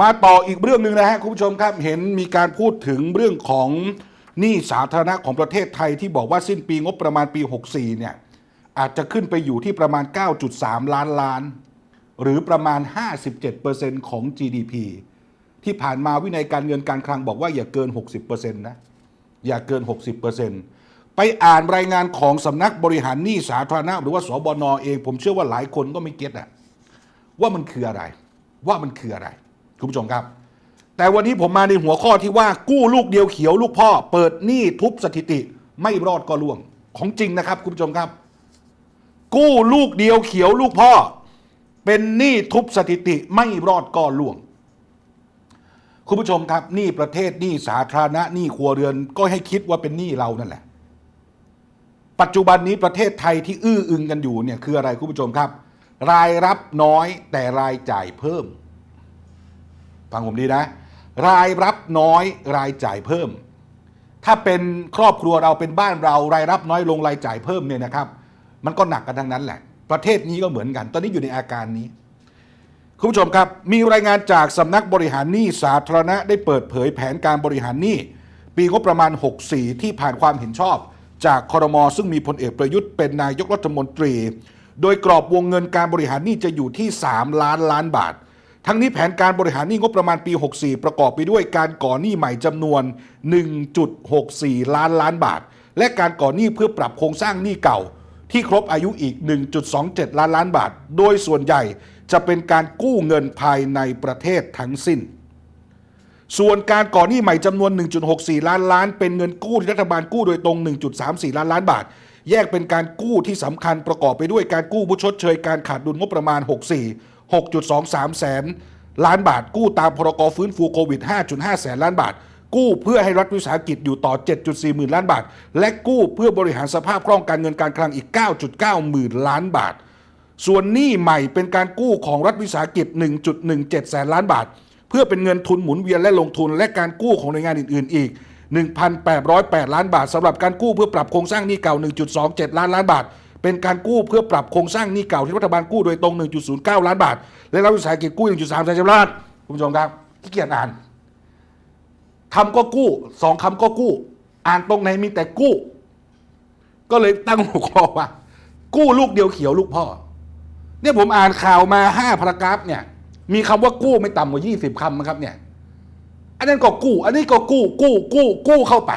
มาต่ออีกเรื่องหนึ่งนะฮะคุณผู้ชมครับเห็นมีการพูดถึงเรื่องของหนี้สาธารณะของประเทศไทยที่บอกว่าสิ้นปีงบประมาณปี 64 เนี่ยอาจจะขึ้นไปอยู่ที่ประมาณ 9.3 ล้านล้าน หรือประมาณ 57%ของ GDP ที่ผ่านมาวินัยการเงินการคลังบอกว่าอย่าเกิน 60%นะอย่าเกิน 60%ไปอ่านรายงานของสำนักบริหารหนี้สาธารณะหรือว่าสบนเอง ผมเชื่อว่าหลายคนก็ไม่เก็ตอะว่ามันคืออะไร ว่ามันคืออะไร คุณผู้ชมครับ แต่วันนี้ผมมาในหัวข้อที่ว่ากู้ลูกเดียวเขียวลูกพ่อ เปิดหนี้ทุบสถิติ ไม่รอดก็ล่วงของจริงนะครับ คุณผู้ชมครับ กู้ลูกเดียวเขียวลูกพ่อ เป็นหนี้ทุบสถิติไม่รอดก็ล่วง คุณผู้ชมครับหนี้ประเทศหนี้สาธารณะหนี้ครัวเรือนก็ให้คิดว่าเป็นหนี้เรานั่นแหละ ปัจจุบันนี้ประเทศไทยที่อื้ออึงกันอยู่เนี่ยคืออะไรคุณผู้ชมครับ รายรับน้อยแต่รายจ่ายเพิ่ม ฟังผมดีนะ รายรับน้อยรายจ่ายเพิ่ม ถ้าเป็นครอบครัวเราเป็นบ้านเรารายรับน้อยลงรายจ่ายเพิ่มเนี่ยนะครับ มันก็หนักกันทั้งนั้นแหละ ประเทศนี้ก็เหมือนกัน ตอนนี้อยู่ในอาการนี้ คุณผู้ชมครับ มีรายงานจากสำนักบริหารหนี้สาธารณะได้เปิดเผยแผนการบริหารหนี้ปีงบประมาณ 64 ที่ผ่านความเห็นชอบ จากคอรมอซึ่งมีพลเอกประยุทธ์เป็นนายกรัฐมนตรี โดยกรอบวงเงินการบริหารหนี้จะอยู่ที่ 3 ล้านล้านบาท ทั้งนี้แผนการบริหารหนี้งบประมาณปี 64 ประกอบไปด้วยการก่อหนี้ใหม่จำนวน 1.64 ล้านล้านบาท และการก่อหนี้เพื่อปรับโครงสร้างหนี้เก่า ที่ครบอายุอีก 1.27 ล้านล้านบาท โดยส่วนใหญ่จะเป็นการกู้เงินภายในประเทศทั้งสิ้น ส่วนการก่อหนี้ใหม่จำนวน 1.64 ล้านล้าน เป็นเงินกู้ที่รัฐบาลกู้โดยตรง 1.34 ล้านล้านบาท แยกเป็นการกู้ที่สำคัญประกอบไปด้วยการกู้ผู้ชดเชยการขาดดุลงบประมาณ 64 6.23 แสนล้านบาท กู้ตามพรกฟื้นฟูโควิด 5.5 แสนล้านบาท กู้เพื่อให้รัฐวิสาหกิจอยู่ต่อ 7.4 หมื่นล้านบาท และกู้เพื่อบริหารสภาพคล่องการเงินการคลังอีก 9.9 หมื่นล้านบาท ส่วนหนี้ใหม่เป็นการกู้ของรัฐวิสาหกิจ 1.17 แสนล้านบาท เพื่อเป็นเงินทุนหมุนเวียนและลงทุนและการกู้ของหน่วยงานอื่น ๆ อีก1,808 ล้านบาทสำหรับการกู้เพื่อปรับโครงสร้างหนี้เก่า 1.27 ล้านล้านบาท เป็นการกู้เพื่อปรับโครงสร้างหนี้เก่าที่รัฐบาลกู้โดยตรง 1.09 ล้านบาท และรัฐวิสาหกิจกู้ 1.3แสนล้านคุณผู้ชมครับขี้เกียจอ่านคำก็กู้สองคำก็กู้ อ่านตรงไหนมีแต่กู้ ก็เลยตั้งหัวข้อว่า กู้ลูกเดียวเขียวลูกพ่อ เนี่ยผมอ่านข่าวมาห้าพารากราฟเนี่ย มีคำว่ากู้ไม่ต่ำกว่า20คำนะครับเนี่ย อันนั้นก็กู้ อันนี้ก็กู้ กู้ กู้ กู้เข้าไป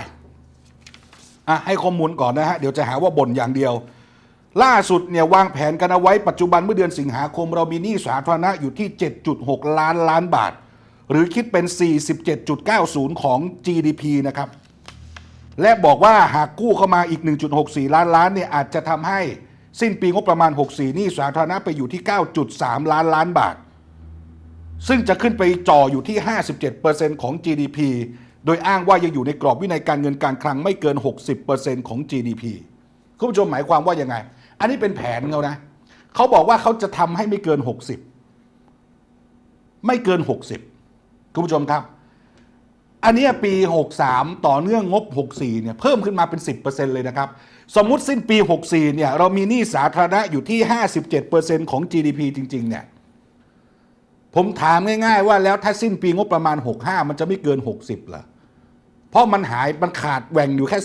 อะให้ข้อมูลก่อนนะฮะ เดี๋ยวจะหาว่าบ่นอย่างเดียว ล่าสุดเนี่ยวางแผนกันเอาไว้ปัจจุบันเมื่อเดือนสิงหาคม เรามีหนี้สาธารณะอยู่ที่ 7.6 ล้านล้านบาท หรือคิดเป็น 47.90 ของ GDP นะครับ และบอกว่าหากกู้เข้ามาอีก 1.64 ล้านล้านเนี่ยอาจจะทำให้สิ้นปีงบประมาณ 64 หนี้สาธารณะไปอยู่ที่ 9.3 ล้านล้านบาท ซึ่งจะขึ้นไปจ่ออยู่ที่ 57%ของ GDP โดยอ้างว่ายังอยู่ในกรอบวินัยการเงินการคลังไม่เกิน 60%ของ GDP คุณผู้ชมหมายความว่ายังไง อันนี้เป็นแผนเขานะเขาบอกว่าเขาจะทำให้ไม่เกิน 60 ไม่เกิน 60 คุณผู้ชมครับ อันนี้ปี 63 ต่อเนื่องงบ 64 เนี่ยเพิ่มขึ้นมาเป็น 10%เลยนะครับ สมมุติสิ้นปี 64 เนี่ยเรามีหนี้สาธารณะอยู่ที่ 57%ของ GDP จริง ๆ เนี่ยผมถามง่าย ๆ ว่าแล้วถ้าสิ้นปีงบประมาณ 65 มันจะไม่เกิน 60เหรอเพราะมันหายมันขาดแหว่งอยู่แค่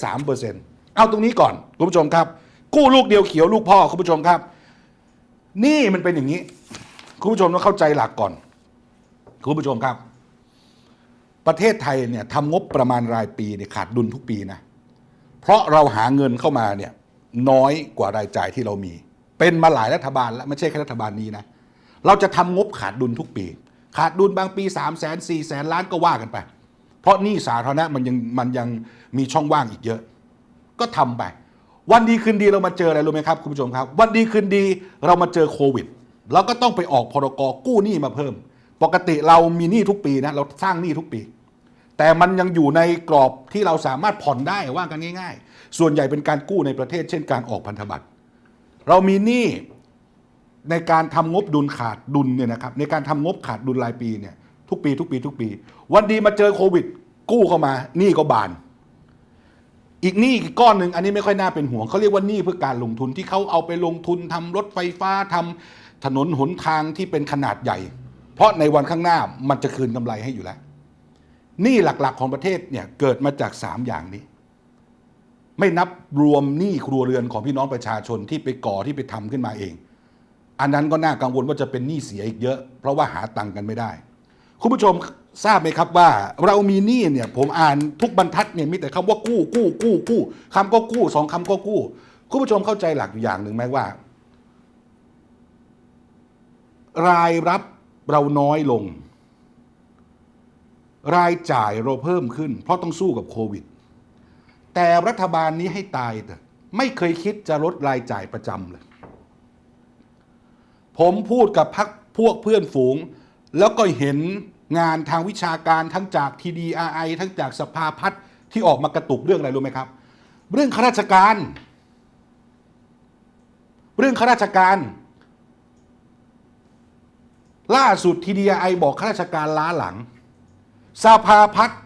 3%เอาตรงนี้ก่อนคุณผู้ชมครับ กู้ลูกเดียวเขียวลูกพ่อคุณผู้ชมครับ นี่มันเป็นอย่างนี้ คุณผู้ชมต้องเข้าใจหลักก่อน คุณผู้ชมครับ ประเทศไทยเนี่ยทำงบประมาณรายปีเนี่ยขาดดุลทุกปีนะ เพราะเราหาเงินเข้ามาเนี่ยน้อยกว่ารายจ่ายที่เรามี เป็นมาหลายรัฐบาลแล้วไม่ใช่แค่รัฐบาลนี้นะ เราจะทำงบขาดดุลทุกปี ขาดดุลบางปี3 0 0 0 0 0 4 0 0 0 0ล้านก็ว่ากันไป เพราะหนี้สาธารณะมันยังมันยังมีช่องว่างอีกเยอะ ก็ทำไป วันดีคืนดีเรามาเจออะไรรู้ไหมครับคุณผู้ชมครับ วันดีคืนดีเรามาเจอโควิดเราก็ต้องไปออกพรกกู้หนี้มาเพิ่ม ปกติเรามีหนี้ทุกปีนะเราสร้างหนี้ทุกปี แต่มันยังอยู่ในกรอบที่เราสามารถผ่อนได้ว่ากันง่าย ๆ ส่วนใหญ่เป็นการกู้ในประเทศ เช่นการออกพันธบัตรเรามีหนี้ในการทำงบดุลขาดดุลเนี่ยนะครับในการทำงบขาดดุลรายปีเนี่ยทุกปีทุกปีทุกปี วันดีมาเจอโควิด กู้เข้ามาหนี้ก็บาน อีกหนี้อีกก้อนหนึ่งอันนี้ไม่ค่อยน่าเป็นห่วงเขาเรียกว่าหนี้เพื่อการลงทุนที่เขาเอาไปลงทุนทำรถไฟฟ้าทำถนนหนทางที่เป็นขนาดใหญ่ เพราะในวันข้างหน้ามันจะคืนกำไรให้อยู่แล้วหนี้หลักๆของประเทศเนี่ยเกิดมาจาก3อย่างนี้ ไม่นับรวมหนี้ครัวเรือนของพี่น้องประชาชนที่ไปก่อที่ไปทำขึ้นมาเอง อันนั้นก็น่ากังวลว่าจะเป็นหนี้เสียอีกเยอะ เพราะว่าหาตังค์กันไม่ได้ คุณผู้ชมทราบไหมครับว่าเรามีหนี้เนี่ยผมอ่านทุกบรรทัดเนี่ยมีแต่คำว่ากู้กู้กู้กู้คำก็กู้สองคำก็กู้ คุณผู้ชมเข้าใจหลักอยู่อย่างหนึ่งไหมว่า รายรับเราน้อยลง รายจ่ายเราเพิ่มขึ้น เพราะต้องสู้กับโควิด แต่รัฐบาลนี้ให้ตายเถอะไม่เคยคิดจะลดรายจ่ายประจำเลย ผมพูดกับพักพวกเพื่อนฝูง แล้วก็เห็นงานทางวิชาการทั้งจาก TDRI ทั้งจากสภาพัฒน์ที่ออกมากระตุกเรื่องอะไรรู้ไหมครับ เรื่องข้าราชการ เรื่องข้าราชการ ล่าสุด TDRI บอกข้าราชการล้าหลัง สภาพัฒน์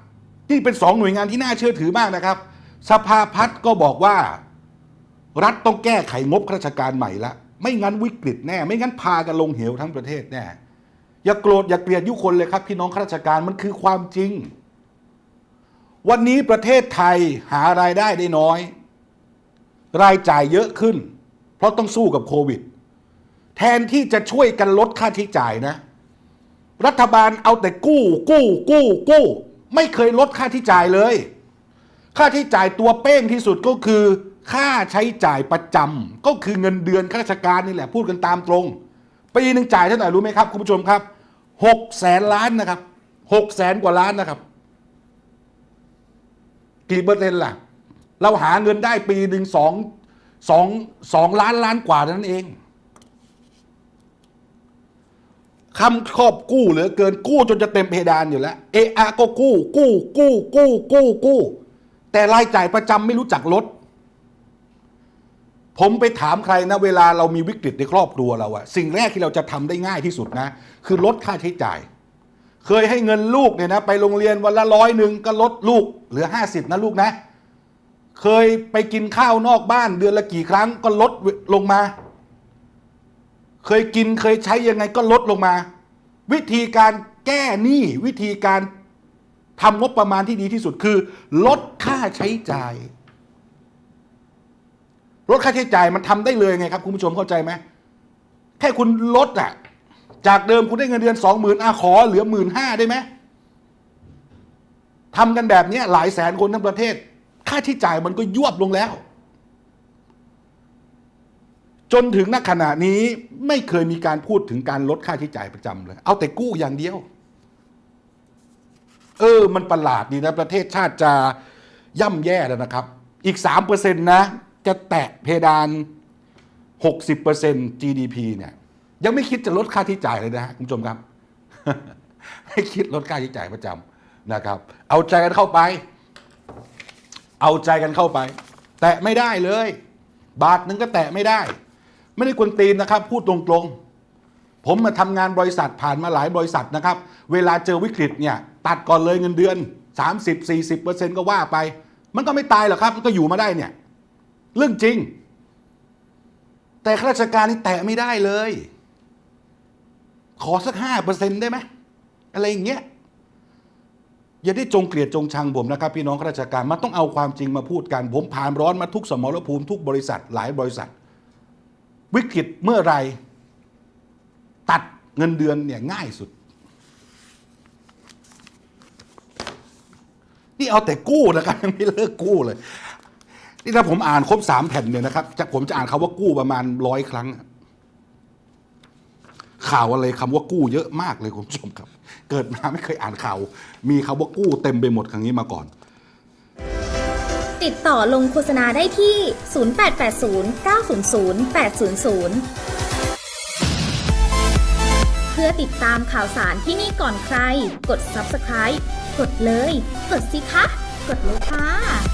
ที่เป็นสองหน่วยงานที่น่าเชื่อถือมากนะครับ สภาพัฒน์ก็บอกว่า รัฐต้องแก้ไขงบข้าราชการใหม่ละไม่งั้นวิกฤตแน่ ไม่งั้นพากันลงเหวทั้งประเทศแน่ อย่าโกรธอย่าเกลียดยุคนเลยครับ พี่น้องข้าราชการมันคือความจริง วันนี้ประเทศไทยหารายได้ได้น้อย รายจ่ายเยอะขึ้น เพราะต้องสู้กับโควิด แทนที่จะช่วยกันลดค่าใช้จ่ายนะ รัฐบาลเอาแต่กู้ กู้กู้กู้ ไม่เคยลดค่าใช้จ่ายเลย ค่าใช้จ่ายตัวเป้งที่สุดก็คือ ค่าใช้จ่ายประจำก็คือเงินเดือนข้าราชการนี่แหละพูดกันตามตรงปีหนึ่งจ่ายเท่าไหร่รู้ไหมครับ คุณผู้ชมครับ หกแสนล้านนะครับหกแสนกว่าล้านนะครับ กี่เปอร์เซ็นต์ล่ะ เราหาเงินได้ปีหนึ่งสองสองสองล้านล้านกว่านั้นเองคำครอบกู้เหลือเกินกู้จนจะเต็มเพดานอยู่แล้วเอะอะก็กู้กู้กู้กู้กู้กู้ แต่รายจ่ายประจำไม่รู้จักลด ผมไปถามใครนะเวลาเรามีวิกฤตในครอบครัวเราอะสิ่งแรกที่เราจะทำได้ง่ายที่สุดนะ คือลดค่าใช้จ่าย เคยให้เงินลูกเนี่ยนะ ไปโรงเรียนวันละร้อยหนึ่งก็ลดลูกเหลือห้าสิบนะลูกนะ เคยไปกินข้าวนอกบ้านเดือนละกี่ครั้งก็ลดลงมา เคยกินเคยใช้ยังไงก็ลดลงมา วิธีการแก้หนี้วิธีการทำงบประมาณที่ดีที่สุดคือ ลดค่าใช้จ่าย ลดค่าใช้จ่ายมันทำได้เลยไงครับ คุณผู้ชมเข้าใจไหมแค่คุณลดอะ จากเดิมคุณได้เงินเดือนสองหมื่นอาขอเหลือหมื่นห้าได้ไหมทำกันแบบนี้หลายแสนคนทั้งประเทศ ค่าใช้จ่ายมันก็ยวบลงแล้ว จนถึงณขณะนี้ไม่เคยมีการพูดถึงการลดค่าใช้จ่ายประจำเลย เอาแต่กู้อย่างเดียว เออ มันประหลาดดีนะ ประเทศชาติจะย่ำแย่แล้วนะครับ อีก3%นะ จะแตะเพดาน 60% GDP เนี่ยยังไม่คิดจะลดค่าใช้จ่ายเลยนะคุณผู้ชมครับไม่คิดลดค่าใช้จ่ายประจำนะครับ เอาใจกันเข้าไป เอาใจกันเข้าไป แตะไม่ได้เลย บาทหนึ่งก็แตะไม่ได้ ไม่ได้กวนตีนนะครับ พูดตรงๆ ผมมาทำงานบริษัทผ่านมาหลายบริษัทนะครับ เวลาเจอวิกฤตเนี่ยตัดก่อนเลยเงินเดือน 30-40%ก็ว่าไป มันก็ไม่ตายหรอกครับ มันก็อยู่มาได้เนี่ย เรื่องจริง แต่ข้าราชการนี่แตะไม่ได้เลย ขอสักห้าเปอร์เซ็นต์ได้ไหมอะไรอย่างเงี้ยอย่าได้จงเกลียดจงชังผมนะครับ พี่น้องข้าราชการมันต้องเอาความจริงมาพูดกัน ผมผ่านร้อนมาทุกสมรภูมิทุกบริษัทหลายบริษัท วิกฤตเมื่อไรตัดเงินเดือนเนี่ยง่ายสุด นี่เอาแต่กู้นะครับยังไม่เลิกกู้เลย นี่ถ้าผมอ่านครบสามแผ่นเนี่ยนะครับจะผมจะอ่านคำว่ากู้ประมาณร้อยครั้ง ข่าวอะไรคำว่ากู้เยอะมากเลยคุณผู้ชมครับ เกิดมาไม่เคยอ่านข่าว มีคำว่ากู้เต็มไปหมดครั้งนี้มาก่อน ติดต่อลงโฆษณาได้ที่ 0880 900 800เพื่อติดตามข่าวสารที่นี่ก่อนใคร กด subscribe กดเลย กดสิคะ กดเลยค่ะ